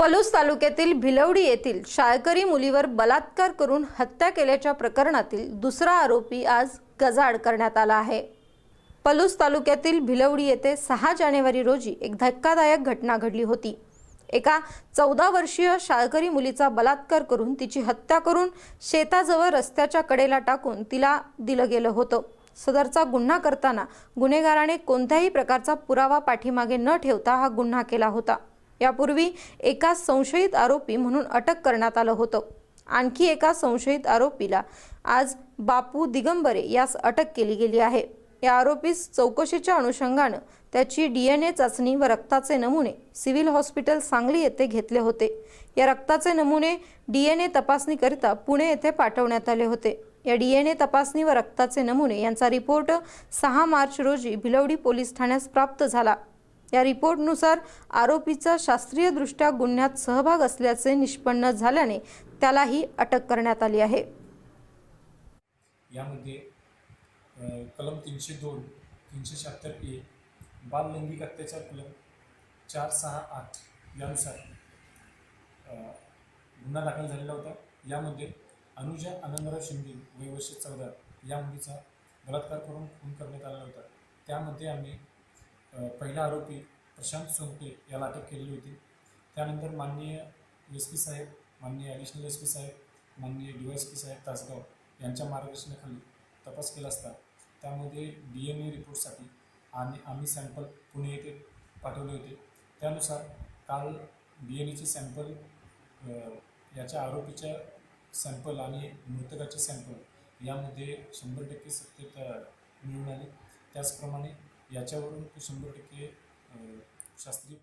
पलूस तालुक्यातील भिलवडी येथील शाळकरी मुलीवर बलात्कार करून हत्या केल्याच्या प्रकरणातील दुसरा आरोपी आज गजाड करण्यात आला आहे. पलूस तालुक्यातील भिलवडी येथे सहा जानेवारी रोजी एक धक्कादायक घटना घडली होती. एका चौदा वर्षीय शाळकरी मुलीचा बलात्कार करून तिची हत्या करून शेताजवळ रस्त्याच्या कडेला टाकून तिला दिलं गेलं होतं. सदरचा गुन्हा करताना गुन्हेगाराने कोणत्याही प्रकारचा पुरावा पाठीमागे न ठेवता हा गुन्हा केला होता. यापूर्वी एका संशयित आरोपी म्हणून अटक करण्यात आलं होतं. आणखी एका संशयित आरोपीला आज बापू दिगंबरे यास अटक केली गेली आहे. या आरोपीस चौकशीच्या अनुषंगानं त्याची डी एन ए चाचणी व रक्ताचे नमुने सिव्हिल हॉस्पिटल सांगली येथे घेतले होते. या रक्ताचे नमुने डी एन ए तपासणीकरिता पुणे येथे पाठवण्यात आले होते. या डी एन ए तपासणी व रक्ताचे नमुने यांचा रिपोर्ट सहा मार्च रोजी भिलवडी पोलीस ठाण्यास प्राप्त झाला. या रिपोर्टनुसार आरोपीचा शास्त्रीयदृष्ट्या गुन्ह्यात सहभाग असल्याचे निष्पन्न झाल्याने त्यालाही अटक करण्यात आली आहे. यामध्ये कलम तीनशे दोन तीनशे शहात्तर ए बाललैंगिक अत्याचार कलम चार सहा आठ यानुसार गुन्हा दाखल झालेला होता. यामध्ये अनुजा आनंदराव शिंदे वय वर्ष चौदा या मुलीचा बलात्कार करून खून करण्यात आला होता. त्यामध्ये आम्ही पहिला आरोपी प्रशांत सोनके याला अटक केलेली होती. त्यानंतर माननीय एस पी साहेब माननीय ॲडिशनल एस पी साहेब माननीय डी एस पी साहेब तासगाव यांच्या मार्गदर्शनाखाली तपास केला असता त्यामध्ये डी एन ए रिपोर्टसाठी आणि आम्ही सॅम्पल पुणे येथे पाठवले होते. त्यानुसार काल डी एन एचे सॅम्पल याच्या आरोपीच्या सॅम्पल आणि मृतकाचे सॅम्पल यामध्ये शंभर टक्के सत्यता मिळून आली. त्याचप्रमाणे याच्यावरून तू शंभर टक्के शास्त्रीय